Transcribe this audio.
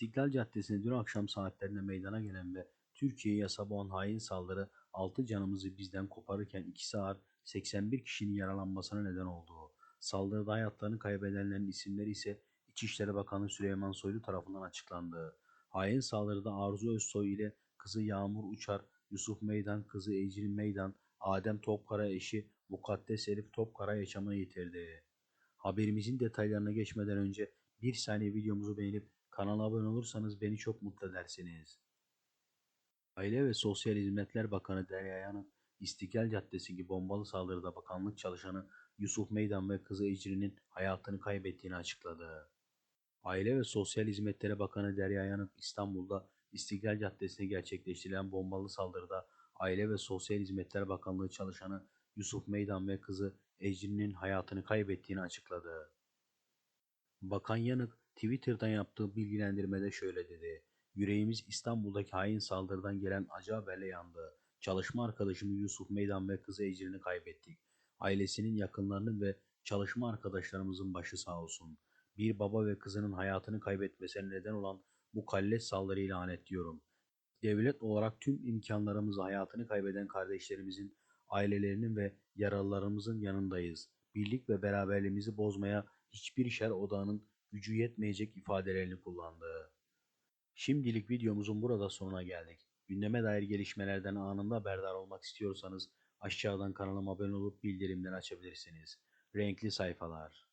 İstiklal Caddesi'nde dün akşam saatlerinde meydana gelen ve Türkiye'yi yasa boğan hain saldırı 6 canımızı bizden koparırken 2 ağır 81 kişinin yaralanmasına neden oldu. Saldırıda hayatlarını kaybedenlerin isimleri ise İçişleri Bakanı Süleyman Soylu tarafından açıklandı. Hain saldırıda Arzu Özsoy ile kızı Yağmur Uçar, Yusuf Meydan, kızı Ecrin Meydan, Adem Topkara eşi Mukaddes Elif Topkara yaşamını yitirdi. Haberimizin detaylarına geçmeden önce bir saniye videomuzu beğenip kanala abone olursanız beni çok mutlu edersiniz. Aile ve Sosyal Hizmetler Bakanı Derya Yanık, İstiklal Caddesi'ndeki bombalı saldırıda bakanlık çalışanı Yusuf Meydan ve kızı Ecrin'in hayatını kaybettiğini açıkladı. Aile ve Sosyal Hizmetleri Bakanı Derya Yanık İstanbul'da İstiklal Caddesi'nde gerçekleştirilen bombalı saldırıda Aile ve Sosyal Hizmetler Bakanlığı çalışanı Yusuf Meydan ve kızı Ecrin'in hayatını kaybettiğini açıkladı. Bakan Yanık Twitter'dan yaptığı bilgilendirmede şöyle dedi. Yüreğimiz İstanbul'daki hain saldırıdan gelen acı haberle yandı. Çalışma arkadaşım Yusuf Meydan ve kızı Ecrin'i kaybettik. Ailesinin yakınlarının ve çalışma arkadaşlarımızın başı sağ olsun. Bir baba ve kızının hayatını kaybetmesine neden olan bu kalleş saldırıyı lanetliyorum. Devlet olarak tüm imkanlarımızla hayatını kaybeden kardeşlerimizin, ailelerinin ve yaralılarımızın yanındayız. Birlik ve beraberliğimizi bozmaya hiçbir şer odağının gücü yetmeyecek ifadelerini kullandı. Şimdilik videomuzun burada sonuna geldik. Gündeme dair gelişmelerden anında haberdar olmak istiyorsanız aşağıdan kanalıma abone olup bildirimleri açabilirsiniz. Renkli sayfalar.